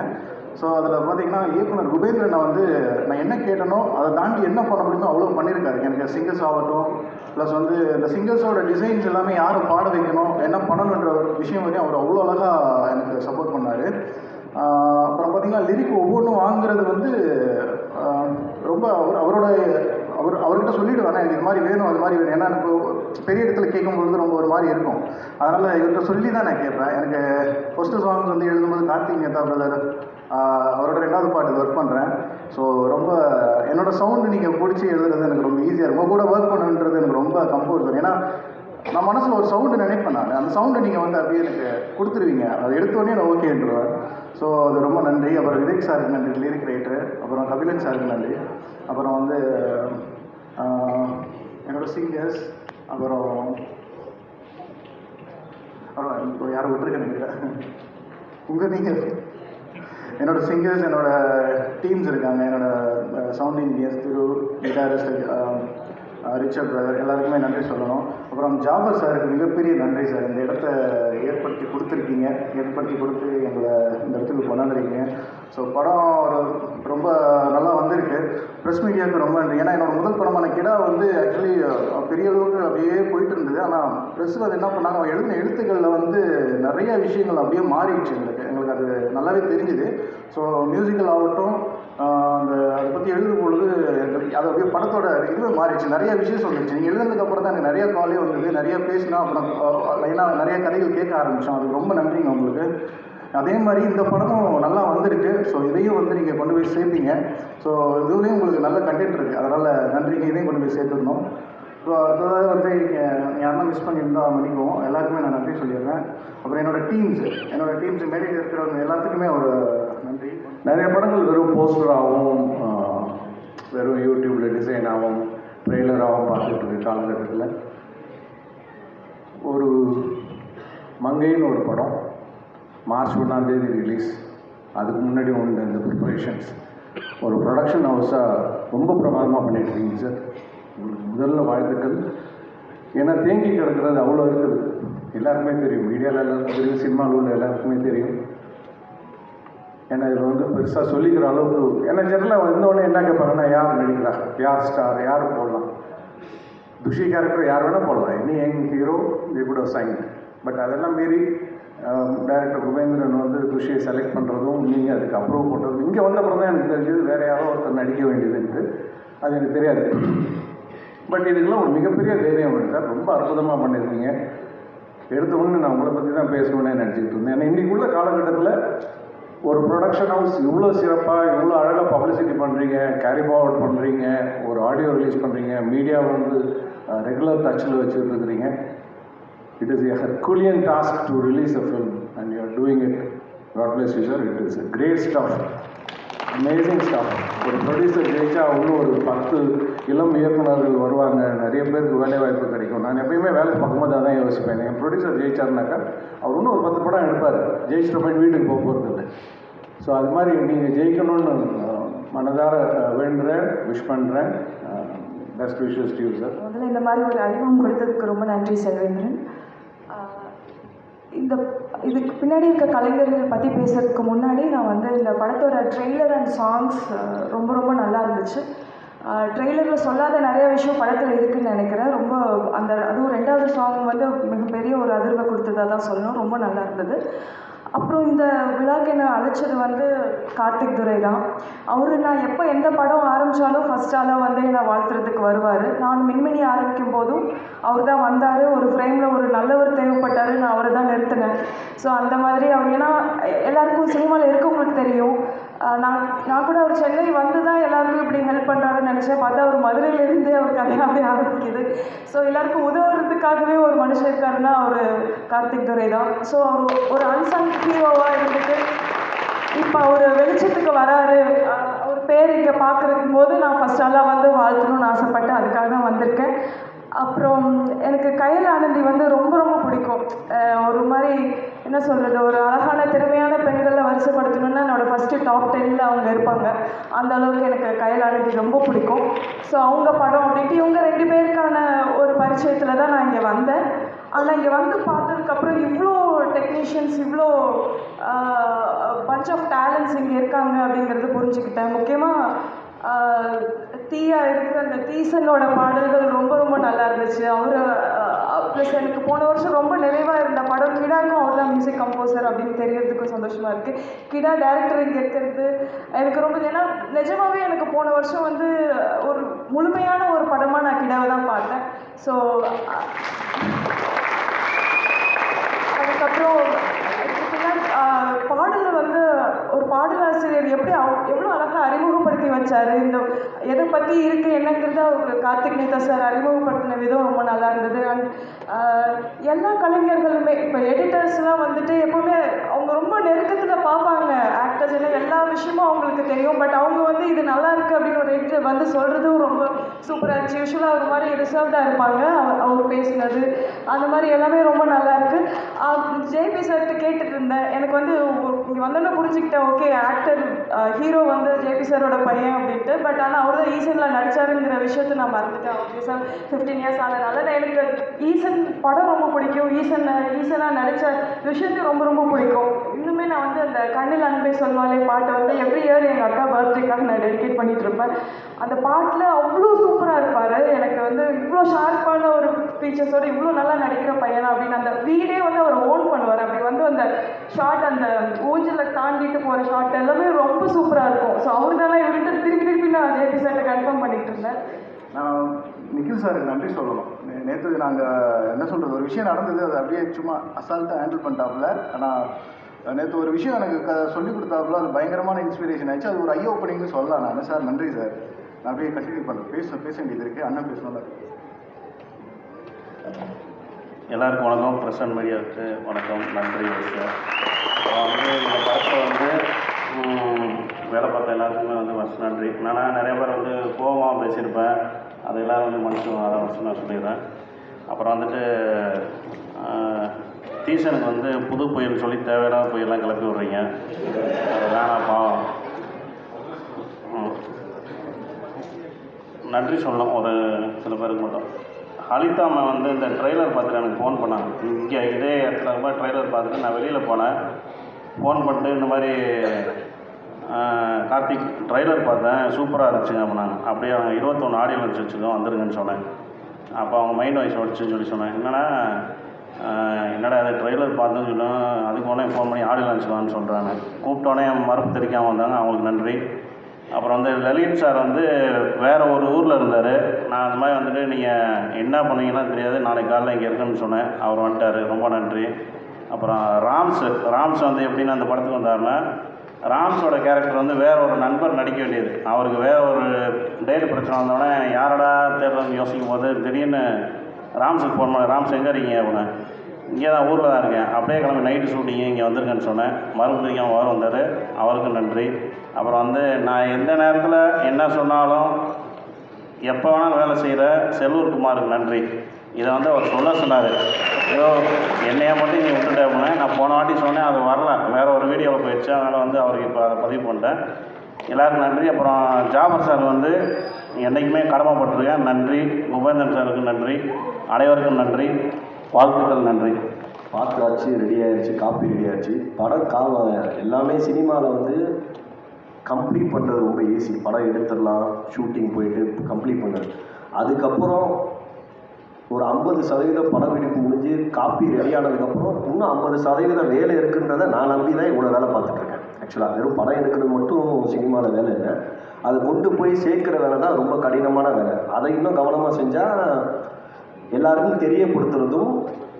ஸோ அதில் பார்த்தீங்கன்னா இயக்குனர் குபேந்திரனை வந்து நான் என்ன கேட்டனோ அதை தாண்டி என்ன பண்ண முடியுமோ அவ்வளோ பண்ணியிருக்காரு. எனக்கு சிங்கர்ஸ் ஆகட்டும் ப்ளஸ் வந்து இந்த சிங்கர்ஸோட டிசைன்ஸ் எல்லாமே யாரை பாட வைக்கணும் என்ன பண்ணணுன்ற ஒரு விஷயம் வரையும் அவர் அவ்வளோ அழகாக எனக்கு சப்போர்ட் பண்ணார். அப்புறம் பார்த்தீங்கன்னா லிரிக் ஒவ்வொன்றும் வாங்குறது வந்து ரொம்ப அவர் அவரோட அவர் அவர்கிட்ட சொல்லிவிடுவேன் எனக்கு இது மாதிரி வேணும் அது மாதிரி வேணும். ஏன்னா எனக்கு பெரிய இடத்துல கேட்கும்பொழுது ரொம்ப ஒரு மாதிரி இருக்கும். அதனால் இவர்கிட்ட சொல்லி தான் நான் கேட்பேன். எனக்கு ஃபஸ்ட்டு சாங்ஸ் வந்து எழுதும்போது கார்த்திக் மேத்தா பிரதர் அவரோட ரெண்டாவது பாட்டு ஒர்க் பண்ணுறேன் ஸோ ரொம்ப என்னோட சவுண்டு நீங்கள் பிடிச்சி எழுதுறது எனக்கு ரொம்ப ஈஸியாக இருக்கும். கூட ஒர்க் பண்ணுன்றது எனக்கு ரொம்ப கம்ஃபர்ட் வரும் ஏன்னா நான் மனசில் ஒரு சவுண்டு நினைப்பேன் நான். அந்த சவுண்டை நீங்கள் வந்து அப்படியே எனக்கு கொடுத்துருவீங்க. அதை எடுத்தோடனே நான் ஓகேன்றேன் ஸோ அது ரொம்ப நன்றி. அப்புறம் விவேக் சாருக்கு நன்றி லிரிக் ரைட்டர் அப்புறம் கபிலன் சாருக்கு நன்றி. அப்புறம் வந்து என்னோட சிங்கர்ஸ் அப்புறம் அப்புறம் இப்போ யாரும் விட்டுருக்க நினைக்கிறேன் உங்கள் நீங்கள் என்னோட சிங்கர்ஸ் என்னோட டீம்ஸ் இருக்காங்க. என்னோட சவுண்ட் இன்ஜினியர்ஸ் திரு கிட்டாரிஸ்ட் ரிச்சர்ட் பிரதர் எல்லாருக்குமே நன்றி சொல்லணும். அப்புறம் ஜாபர் சாருக்கு மிகப்பெரிய நன்றி சார். இந்த இடத்த ஏற்படுத்தி கொடுத்துருக்கீங்க. ஏற்படுத்தி கொடுத்து எங்களை இந்த இடத்துக்கு கொண்டாந்துருக்கீங்க ஸோ படம் ஒரு ரொம்ப நல்லா வந்திருக்கு. ப்ரெஸ் மீடியாவுக்கு ரொம்ப நன்றி. ஏன்னா என்னோட முதல் படமான கிடா வந்து ஆக்சுவலி பெரிய அளவுக்கு அப்படியே போயிட்டு இருந்தது. ஆனால் ப்ரெஸ் அது என்ன பண்ணாங்க அவங்க எழுதின எழுத்துக்களில் வந்து நிறைய விஷயங்கள் அப்படியே மாறிடுச்சு எங்களுக்கு. எங்களுக்கு அது நல்லாவே தெரிஞ்சுது. ஸோ மியூசிக்கல் ஆகட்டும் அந்த அதை பற்றி எழுதும் பொழுது எங்களுக்கு அது அப்படியே படத்தோட இதுவே மாறிடுச்சு. நிறைய விஷயம் சொல்லிடுச்சு. நீங்கள் எழுதுனதுக்கப்புறம் தான் எனக்கு நிறைய காலே வந்தது நிறைய பேசினா அப்புறம் லைனாக நிறைய கதைகள் கேட்க ஆரம்பித்தோம் அதுக்கு ரொம்ப நன்றிங்க உங்களுக்கு. அதே மாதிரி இந்த படமும் நல்லா வந்திருக்கு. ஸோ இதையும் வந்து நீங்கள் கொண்டு போய் சேர்ப்பீங்க ஸோ இதுலேயும் உங்களுக்கு நல்ல கண்டென்ட் இருக்குது அதனால் நன்றிங்க. இதையும் கொண்டு போய் சேர்த்துருந்தோம் ஸோ அடுத்ததாக வந்து நீங்கள் அண்ணன் மிஸ் பண்ணியிருந்தா மன்னிக்குவோம். எல்லாருக்குமே நான் நன்றி சொல்லிடுறேன். அப்புறம் என்னோடய டீம்ஸ் என்னோட டீம்ஸ் மேடையில் இருக்கிறவங்க எல்லாத்துக்குமே ஒரு நன்றி. நிறைய படங்கள் வெறும் போஸ்டராகவும் வெறும் யூடியூப்பில் டிசைனாகவும் ட்ரெய்லராகவும் பார்த்துட்டு இருக்க காலகட்டத்தில். ஒரு மங்கைன்னு ஒரு படம். மார்ச் ஒன்றாம் தேதி ரிலீஸ் அதுக்கு முன்னாடி உண்டு இந்த ப்ரிப்பரேஷன்ஸ் ஒரு ப்ரொடக்ஷன் ஹவுஸாக ரொம்ப பிரமாதமாக பண்ணிட்டு இருக்கீங்க சார். உங்களுக்கு முதல்ல வாழ்த்துக்கள். ஏன்னா தேங்கி கிடக்கிறது அவ்வளோ இருக்குது. எல்லாருக்குமே தெரியும். மீடியாவில் எல்லாருக்கும் தெரியும். சினிமாவில் உள்ள எல்லாருக்குமே தெரியும். ஏன்னா இதில் வந்து பெருசாக சொல்லிக்கிற அளவுக்கு ஏன்னா ஜெனரலாக வந்தோடனே என்ன கேட்பாங்கன்னா யார் நடிக்கிறா யார் ஸ்டார் யார் போடலாம்? துஷி கேரக்டர் யார் வேணால் போடலாம். எனி யங் ஹீரோ தி கூட சைன் பட் அதெல்லாம் மீறி டைரக்டர் குபேந்திரன் வந்து துஷியை செலக்ட் பண்ணுறதும் நீங்கள் அதுக்கு அப்ரூவ் பண்ணுறதும் இங்கே வந்த தான் எனக்கு தெரிஞ்சது வேறு யாரோ ஒருத்தர் நடிக்க வேண்டியதுன்ட்டு அது எனக்கு தெரியாது. பட் இதுக்கெல்லாம் ஒரு மிகப்பெரிய தைரியம் வேணும் ரொம்ப அற்புதமாக பண்ணியிருக்கீங்க. எடுத்த உடனே நான் உங்களை பற்றி தான் பேசணும்னு நினச்சிக்கிட்டு இருந்தேன். ஏன்னா இன்றைக்கி உள்ள காலகட்டத்தில் ஒரு ப்ரொடக்ஷன் ஹவுஸ் இவ்வளோ சிறப்பாக இவ்வளோ அழகாக பப்ளிசிட்டி பண்ணுறீங்க கேரி ஃபார்வர்ட் பண்ணுறீங்க ஒரு ஆடியோ ரிலீஸ் பண்ணுறீங்க மீடியாவை வந்து ரெகுலர் டச்சில் வச்சுருக்குறீங்க it is a herculean task to release a film and you are doing it God bless you sir it is great stuff amazing stuff ஒரு ப்ரொடியூசர் ஜெயிச்சா இன்னும் ஒரு பத்து இளம் இயக்குனர்கள் வருவாங்க. நிறைய பேருக்கு வேலை வாய்ப்பு கிடைக்கும். நான் எப்பயுமே வேலை பார்க்கும்போது அதான் யோசிப்பேன். என் ப்ரொடியூசர் ஜெயிச்சாருனாக்கா அவர் இன்னும் ஒரு பத்து படம் எடுப்பார். ஜெயிச்சிட்ட போய் வீட்டுக்கு போக போகிறது இல்லை. ஸோ அது மாதிரி நீங்கள் ஜெயிக்கணும்னு மனதார வேண்டுறேன். விஷ் பண்ணுறேன் best wishes to you sir முதல்ல இந்த மாதிரி ஒரு அறிமுகம் கொடுத்ததுக்கு ரொம்ப நன்றி செல்வேந்திரன். இந்த இதுக்கு பின்னாடி இருக்க கலைஞர்கள் பற்றி பேசுறதுக்கு முன்னாடி நான் வந்து இந்த படத்தோட ட்ரெய்லர் அண்ட் சாங்ஸ் ரொம்ப ரொம்ப நல்லா இருந்துச்சு. ட்ரெய்லரில் சொல்லாத நிறைய விஷயம் படத்தில் இருக்குன்னு நினைக்கிறேன். ரொம்ப அந்த அதுவும் ரெண்டாவது சாங் வந்து மிகப்பெரிய ஒரு அதிர்வை கொடுத்ததாக தான் சொல்லணும். ரொம்ப நல்லா இருந்தது. அப்புறம் இந்த விழாக்கு என்னை அழைச்சது வந்து கார்த்திக் துரை தான். அவர் நான் எப்போ எந்த படம் ஆரம்பித்தாலும் ஃபஸ்ட் ஆளாக வந்து என்னை வாழ்த்துறதுக்கு வருவார். நான் மின்மினி ஆரம்பிக்கும் போதும் அவர் தான் வந்தார். ஒரு ஃப்ரேமில் ஒரு நல்லவர் தேவைப்பட்டார் நான் அவரை தான் நிறுத்தினேன். ஸோ அந்த மாதிரி அவர் ஏன்னா எல்லாருக்கும் சினிமாவில் இருக்கவங்களுக்கு தெரியும். நான் நான் கூட அவர் சென்னை வந்து தான் எல்லாருக்கும் இப்படி ஹெல்ப் பண்ணுறாருன்னு நினச்சேன். பார்த்தா அவர் மதுரையிலேருந்தே அவர் கதையாகவே ஆரம்பிக்குது. ஸோ எல்லாருக்கும் உதவுறதுக்காகவே ஒரு மனுஷன் இருக்காருன்னா அவர் கார்த்திக் துரை தான். ஸோ அவர் ஒரு அன்சங் ஹீரோவாக இருந்துட்டு இப்போ அவர் வெளிச்சத்துக்கு வராரு. அவர் பேர் இங்கே பார்க்குறக்கும் போது நான் ஃபஸ்ட் நாளாக வந்து வாழ்த்தணும்னு ஆசைப்பட்டேன் அதுக்காக தான் வந்திருக்கேன். அப்புறம் எனக்கு கயல் ஆனந்தி வந்து ரொம்ப ரொம்ப ஒரு மாதிரி என்ன சொல்கிறது ஒரு அழகான திறமையான பெண்களை வரிசைப்படுத்தணும்னா என்னோடய ஃபஸ்ட்டு டாப் டென்னில் அவங்க இருப்பாங்க. அந்த அளவுக்கு எனக்கு கயல் ரொம்ப பிடிக்கும். ஸோ அவங்க படம் அப்படின்ட்டு இவங்க ரெண்டு பேருக்கான ஒரு பரிச்சயத்தில் தான் நான் இங்கே வந்தேன். ஆனால் இங்கே வந்து பார்த்ததுக்கப்புறம் இவ்வளோ டெக்னீஷியன்ஸ் இவ்வளோ பஞ்ச் ஆஃப் டேலண்ட்ஸ் இங்கே இருக்காங்க அப்படிங்கிறது புரிஞ்சுக்கிட்டேன். முக்கியமாக தீயா இருக்கிற அந்த தீசனோட பாடல்கள் ரொம்ப ரொம்ப நல்லா இருந்துச்சு. அவர் ப்ளஸ் எனக்கு போன வருஷம் ரொம்ப நிறைவாக இருந்த படம் கிடாக்கும் அவர் தான் மியூசிக் கம்போசர் அப்படின்னு தெரியறதுக்கு சந்தோஷமாக இருக்குது கிடா டேரக்டர் இங்கே இருக்கிறது எனக்கு ரொம்ப ஏன்னா நிஜமாகவே எனக்கு போன வருஷம் வந்து ஒரு முழுமையான ஒரு படமாக நான் கிடாவை தான் பார்த்தேன். ஸோ அதுக்கப்புறம் இதுக்கு வந்து ஒரு பாடலாசிரியர் எப்படி அவ்- எவ்வளோ அழகாக அறிமுகப்படுத்தி வச்சார். இந்த எதை பற்றி இருக்குது என்னங்கிறத அவர் கார்த்திக் நேதா சார் அறிமுகப்படுத்தின விதம் ரொம்ப நல்லா இருந்தது. அண்ட் எல்லா கலைஞர்களுமே இப்போ எடிட்டர்ஸ்லாம் வந்துட்டு எப்போவுமே அவங்க ரொம்ப நெருக்கத்தில் பார்ப்பாங்க. ஆக்டர்ஸ் எல்லாம் எல்லா விஷயமும் அவங்களுக்கு தெரியும். பட் அவங்க வந்து இது நல்லா இருக்கு அப்படின்னு ஒரு எடிட்டர் வந்து சொல்கிறதும் ரொம்ப சூப்பராக இருந்துச்சு. யூஸ்வலாக ஒரு மாதிரி ரிசர்வ்டாக இருப்பாங்க. அவர் அவர் பேசினது. அந்த மாதிரி எல்லாமே ரொம்ப நல்லா இருக்கு. ஜேபி சார்கிட்ட கேட்டுட்டு இருந்தேன். எனக்கு வந்து இங்கே வந்தோன்னே புரிஞ்சுக்கிட்டேன் ஓகே ஆக்டர் ஹீரோ வந்து ஜேபி சாரோட பையன் அப்படின்ட்டு. பட் ஆனால் அவர் தான் ஈசனில் நடிச்சாருங்கிற விஷயத்த நான் மறந்துட்டேன். ஓகே சார் ஃபிஃப்டீன் இயர்ஸ் ஆனதுனால நான் எனக்கு ஈசன் படம் ரொம்ப பிடிக்கும். ஈசன் ஈசனாக நடித்த விஷயத்தையும் ரொம்ப ரொம்ப பிடிக்கும். இன்னுமே நான் வந்து அந்த கண்ணில் அன்பை சொல்வாலே பாட்டை வந்து எவ்ரி இயர் எங்கள் அக்கா பர்த்டேக்காக நான் டெடிகேட் பண்ணிட்டு இருப்பேன். அந்த பாட்டில் அவ்வளோ சூப்பராக இருப்பார். எனக்கு வந்து இவ்வளோ ஷார்ப்பான ஒரு ஃபீச்சர்ஸோடு இவ்வளோ நல்லா நடிக்கிற பையனா அப்படின்னு அந்த வீடே வந்து அவர் ஓன் பண்ணுவார். அப்படி வந்து அந்த ஷார்ட் அந்த ஊஞ்சலை தாண்டிட்டு போகிற ஷார்ட் எல்லாமே ரொம்ப சூப்பராக இருக்கும். ஸோ அவர் தானே இவர்கிட்ட திருப்பி திருப்பி நான் ஜேபி சார்ட்ட கன்ஃபார்ம் பண்ணிட்டு இருந்தேன். நான் நிখিல் சாருக்கு நன்றி சொல்லணும். நேற்று நாங்கள் என்ன சொல்கிறது ஒரு விஷயம் நடந்தது அது அப்படியே சும்மா அசால்ட்டாக ஹேண்டில் பண்ணிட்டாப்புல. ஆனால் நேற்று ஒரு விஷயம் எனக்கு க சொல்லி கொடுத்தாப்புல அது பயங்கரமான இன்ஸ்பிரேஷன் ஆச்சு அது ஒரு ஐ ஓப்பனிங்னு சொல்லலாம் நான். சார் நன்றி சார். நான் அப்படியே கண்டினியூ பண்ணுறேன் பேச பேச வேண்டியது இருக்குது அண்ணன் பேசணும்ல எல்லாருக்கும் வணக்கம். பிரசன் மீடியாவுக்கு வணக்கம். நன்றி சார் வந்து இந்த படத்தில் வந்து வேலை பார்த்த எல்லாருக்குமே வந்து ஃபஸ்ட் நன்றி. நான் நிறைய பேர் வந்து கோபமாக பேசியிருப்பேன். அது எல்லோரும் வந்து மனுஷன் அதை ஃபஸ்ட்டு நான் சொல்லிடுறேன். அப்புறம் வந்துட்டு டீசனுக்கு வந்து புது புயல் சொல்லி தேவையில்லாத புயல்லாம் கிளப்பி விட்றீங்க. அது வேணாம் நன்றி சொல்லணும். ஒரு சில பேருக்கு மட்டும். அலிதா அம்மா வந்து இந்த ட்ரெய்லர் பார்த்துட்டு எனக்கு ஃபோன் பண்ணாங்க இங்கே இதே இடத்துல மாதிரி ட்ரெய்லர் பார்த்துட்டு நான் வெளியில் போனேன். ஃபோன் பண்ணிட்டு இந்த மாதிரி கார்த்திக் ட்ரெய்லர் பார்த்தேன். சூப்பராக இருந்துச்சுங்க அப்படின்னாங்க. அப்படியே அவங்க இருபத்தொன்று ஆடியோ வச்சு வச்சுருக்கோம் வந்துருங்கன்னு சொன்னேன். அப்போ அவங்க மைண்ட் வாய்ஸ் வச்சுன்னு சொல்லி சொன்னேன். என்னென்னா என்னடா அதை ட்ரெய்லர் பார்த்தேன்னு சொன்னோம் அதுக்கு உடனே ஃபோன் பண்ணி ஆடியோ லான்ச் வான்னு சொல்கிறாங்க கூப்பிட்டோன்னே மறுப்பு தெரிவிக்காமல் வந்தாங்க அவங்களுக்கு நன்றி. அப்புறம் வந்து லலித் சார் வந்து வேறு ஒரு ஊரில் இருந்தார். நான் அந்த மாதிரி வந்துட்டு நீங்கள் என்ன பண்ணுவீங்கன்னு தெரியாது நாளைக்கு காலையில் இங்கே இருக்குன்னு சொன்னேன். அவர் வந்துட்டார் ரொம்ப நன்றி. அப்புறம் ராம்ஸ் ராம்ஸ் வந்து எப்படின்னு அந்த படத்துக்கு வந்தாருன்னா ராம்ஸோட கேரக்டர் வந்து வேற ஒரு நண்பர் நடிக்க வேண்டியது. அவருக்கு வேற ஒரு டேட் பிரச்சனை வந்தோடனே யாரடா தேடுறதுன்னு யோசிக்கும் போது திடீர்னு ராம்ஸுக்கு ஃபோன் பண்ண ராம்ஸ் எங்கே இருக்கீங்க அப்படின்னு இங்கே தான் ஊரில் தான் இருக்கேன். அப்படியே கிளம்பி நைட்டு ஷூட்டிங்க இங்கே வந்திருக்கேன்னு சொன்னேன். மறுபடியும் அவன் வர வந்தார். அவருக்கும் நன்றி. அப்புறம் வந்து நான் எந்த நேரத்தில் என்ன சொன்னாலும் எப்போ வேணாலும் வேலை செய்கிற செல்லூர் குமாருக்கு நன்றி. இதை வந்து அவர் சொல்ல சொன்னார். ஏதோ என்னைய மட்டும் நீ விட்டுட்ட அப்படின்னா. நான் போன வாட்டி சொன்னேன் அது வரல. வேறு ஒரு வீடியோவில் போயிடுச்சு. அதனால் வந்து அவருக்கு இப்போ அதை பதிவு பண்ணிட்டேன். எல்லாருக்கும் நன்றி. அப்புறம் ஜாபர் சார் வந்து என்றைக்குமே கடமைப்பட்டிருக்கேன் நன்றி. உபேந்திரன் சாருக்கு நன்றி. அனைவருக்கும் நன்றி. வாழ்த்துக்கள் நன்றி. பார்த்தாச்சு ரெடி ஆயிடுச்சு காப்பி ரெடி ஆயிடுச்சு படம் காலம் எல்லாமே சினிமாவில் வந்து கம்ப்ளீட் பண்ணுறது ரொம்ப ஈஸி படம் எடுத்துடலாம் ஷூட்டிங் போயிட்டு கம்ப்ளீட் பண்ணுறது அதுக்கப்புறம் ஒரு ஐம்பது சதவீதம் படப்பிடிப்பு முடிஞ்சு காப்பி ரெடி ஆனதுக்கப்புறம் இன்னும் ஐம்பது சதவீதம் வேலை இருக்குன்றதை நான் நம்பி தான் இவ்வளோ வேலை பார்த்துட்ருக்கேன் ஆக்சுவலாக வெறும் படம் எடுக்கிறது மட்டும் சினிமாவில் வேலை இல்லை. அதை கொண்டு போய் சேர்க்குற வேலை தான் ரொம்ப கடினமான வேலை. அதை இன்னும் கவனமாக செஞ்சால் எல்லாருக்கும் தெரியப்படுத்துறதும்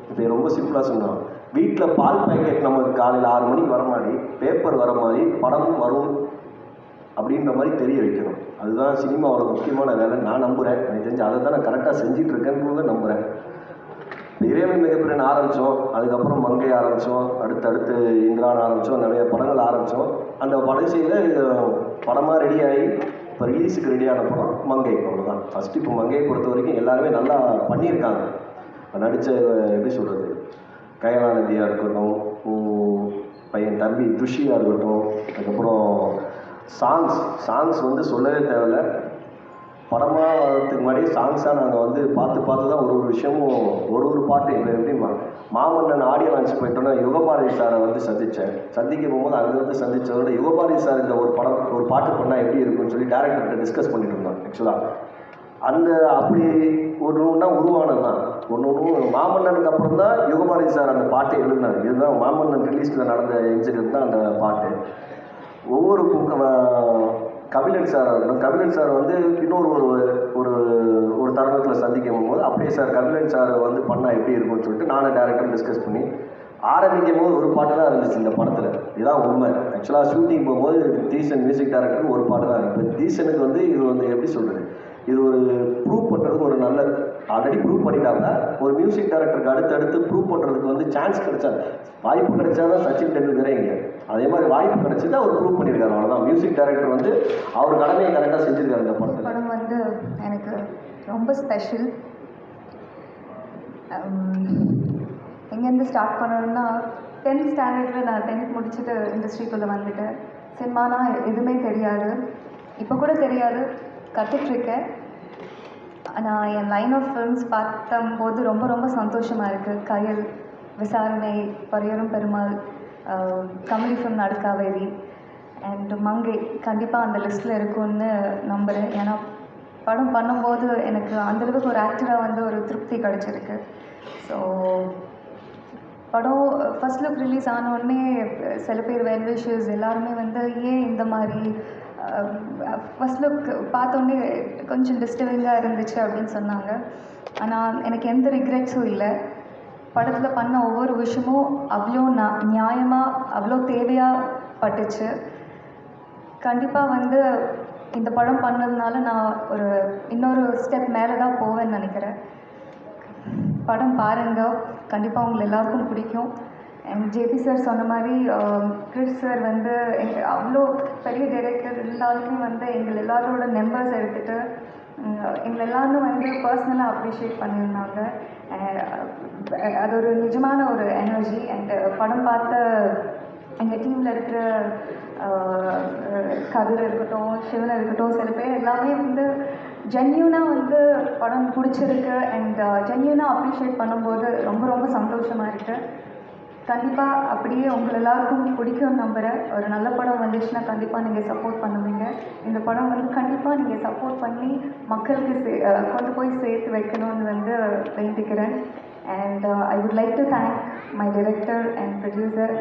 இப்போ ரொம்ப சிம்பிளாக சொன்னோம் வீட்டில் பால் பேக்கெட் நமக்கு காலையில் ஆறு மணிக்கு வர மாதிரி பேப்பர் வர மாதிரி படமும் வரும் அப்படின்ற மாதிரி தெரிய வைக்கணும். அதுதான் சினிமாவோட முக்கியமான வேலை நான் நம்புகிறேன் எனக்கு தெரிஞ்சு அதை தான் நான் கரெக்டாக செஞ்சிட்ருக்கேன்னு இருக்கேன்றத நம்புகிறேன் இறைவன் மிகப்பெரிய ஆரம்பித்தோம் அதுக்கப்புறம் மங்கை ஆரம்பித்தோம் அடுத்தடுத்து இந்திரான் ஆரம்பித்தோம் நிறைய படங்கள் ஆரம்பித்தோம் அந்த படைசியில் படமாக ரெடி ஆகி இப்போ ரிலீஸுக்கு ரெடியான படம் மங்கை அவ்வளோதான் ஃபஸ்ட்டு இப்போ மங்கையை பொறுத்த வரைக்கும் எல்லாருமே நல்லா பண்ணியிருக்காங்க. நடித்த எப்படி சொல்கிறது கயலாநதியாக இருக்கட்டும் பையன் தம்பி துஷியாக இருக்கட்டும் அதுக்கப்புறம் சாங்ஸ் சாங்ஸ் வந்து சொல்லவே தேவையில்ல. படமாக வரதுக்கு முன்னாடி சாங்ஸாக நாங்கள் வந்து பார்த்து பார்த்து தான் ஒரு ஒரு விஷயமும் ஒரு ஒரு பாட்டு இப்போ எப்படி மா- மாமன்னன் ஆடியோ லான்ச் போயிட்டோன்னா யுகபாரதி சாரை வந்து சந்தித்தேன் சந்திக்க போகும்போது அங்கேருந்து சந்தித்ததோட யுகபாரதி சார் இந்த ஒரு படம் ஒரு பாட்டு பண்ணால் எப்படி இருக்கும்னு சொல்லி டேரக்டர்கிட்ட டிஸ்கஸ் பண்ணிட்டு இருந்தோம் ஆக்சுவலாக அந்த அப்படி ஒன்று ஒன்றா உருவானது தான். ஒன்று ஒன்று மாமன்னனுக்கு அப்புறம் தான் யுகபாரதி சார் அந்த பாட்டை எழுதினார் இதுதான் மாமன்னன் ரிலீஸில் நடந்த இன்சிடென்ட் தான் அந்த பாட்டு. ஒவ்வொரு கபிலன் சார் அவர்களும் கபிலன் சார் வந்து இன்னொரு ஒரு ஒரு ஒரு தருணத்தில் சந்திக்கும் போது அப்படியே சார் கபிலன் சார் வந்து பண்ணால் எப்படி இருக்கும்னு சொல்லிட்டு நானும் டேரக்டரும் டிஸ்கஸ் பண்ணி ஆரம்பிக்கும் போது ஒரு பாட்டு தான் இருந்துச்சு இந்த படத்தில். இதுதான் உண்மை. ஆக்சுவலாக ஷூட்டிங் போகும்போது தீசன் மியூசிக் டேரக்டருக்கு ஒரு பாட்டு தான் இருக்குது தீசனுக்கு வந்து இது வந்து எப்படி சொல்கிறது இது ஒரு ப்ரூவ் பண்ணுறதுக்கு ஒரு நல்ல ஆல்ரெடி ப்ரூவ் பண்ணிட்டாங்க ஒரு மியூசிக் டைரக்டருக்கு அடுத்தடுத்து ப்ரூவ் பண்ணுறதுக்கு வந்து சான்ஸ் கிடைச்சா வாய்ப்பு கிடைச்சா தான் சச்சின் டெண்டுல்கரே இங்கே. அதே மாதிரி வாய்ப்பு கிடைச்சது அவர் ப்ரூவ் பண்ணியிருக்காரு. அவ்வளோதான் மியூசிக் டைரக்டர் வந்து அவர் கடமையை கரெக்டாக செஞ்சிருக்காரு இந்த படத்தில். படம் வந்து எனக்கு ரொம்ப ஸ்பெஷல் எங்கேருந்து ஸ்டார்ட் பண்ணணும்னா டென்த் ஸ்டாண்டர்டில் நான் டென்த் முடிச்சுட்டு இண்டஸ்ட்ரிக்குள்ளே வந்துட்டேன். சினிமானா எதுவுமே தெரியாது. இப்போ கூட தெரியாது. கற்றுட்ருக்கேன் நான் என் லைன் ஆஃப் ஃபிலிம்ஸ் பார்த்தம்போது ரொம்ப ரொம்ப சந்தோஷமாக இருக்குது கயல் விசாரணை பரியரும் பெருமாள் கமலி ஃபிலிம் நடுக்காவேரி அண்ட் மங்கை கண்டிப்பாக அந்த லிஸ்ட்டில் இருக்கும்னு நம்புகிறேன் ஏன்னா படம் பண்ணும்போது எனக்கு அந்தளவுக்கு ஒரு ஆக்டராக வந்து ஒரு திருப்தி கிடச்சிருக்கு. ஸோ படம் ஃபர்ஸ்ட் லுக் ரிலீஸ் ஆனோடனே சில பேர் வெல் விஷஸ் எல்லாருமே வந்து ஏன் இந்த மாதிரி ஃபர்ஸ்ட் லுக் பார்த்தோன்னே கொஞ்சம் டிஸ்டர்பிங்காக இருந்துச்சு அப்படின்னு சொன்னாங்க. ஆனால் எனக்கு எந்த ரிக்ரெட்ஸும் இல்லை. படத்தில் பண்ண ஒவ்வொரு விஷயமும் அவ்வளோ நியாயமாக அவ்வளோ தேவையாக பட்டுச்சு. கண்டிப்பாக வந்து இந்த படம் பண்ணதுனால நான் ஒரு இன்னொரு ஸ்டெப் மேலே தான் போவேன்னு நினைக்கிறேன். படம் பாருங்க. கண்டிப்பாக உங்களை எல்லாருக்கும் பிடிக்கும். ஜேபி சார் சொன்ன மாதிரி um, கிறிஸ் சார் வந்து எங்கள் அவ்வளோ பெரிய டைரக்டர் இருந்தாலுமே வந்து எங்கள் எல்லாரோட மெம்பர்ஸ் எடுத்துகிட்டு எங்களை எல்லாரும் வந்து பர்சனலாக அப்ரிஷியேட் பண்ணியிருந்தாங்க. அது ஒரு நிஜமான ஒரு எனர்ஜி அண்ட் படம் பார்த்த எங்கள் டீமில் இருக்கிற கதிர் இருக்கட்டும் சிவன் இருக்கட்டும் சில பேர் எல்லாமே வந்து ஜென்யூனாக வந்து படம் பிடிச்சிருக்கு. அண்ட் ஜென்யூனாக அப்ரிஷியேட் பண்ணும்போது ரொம்ப ரொம்ப சந்தோஷமாக இருக்குது கண்டிப்பாக அப்படியே உங்கள் எல்லாருக்கும் பிடிக்கும் நம்புகிறேன் ஒரு நல்ல படம் வந்துச்சுன்னா கண்டிப்பாக நீங்கள் சப்போர்ட் பண்ணுவீங்க. இந்த படம் வந்து கண்டிப்பாக நீங்கள் சப்போர்ட் பண்ணி மக்களுக்கு சே கொண்டு போய் சேர்த்து வைக்கணும்னு வந்து வேண்டிக்கிறேன். And I would like to thank my director and producer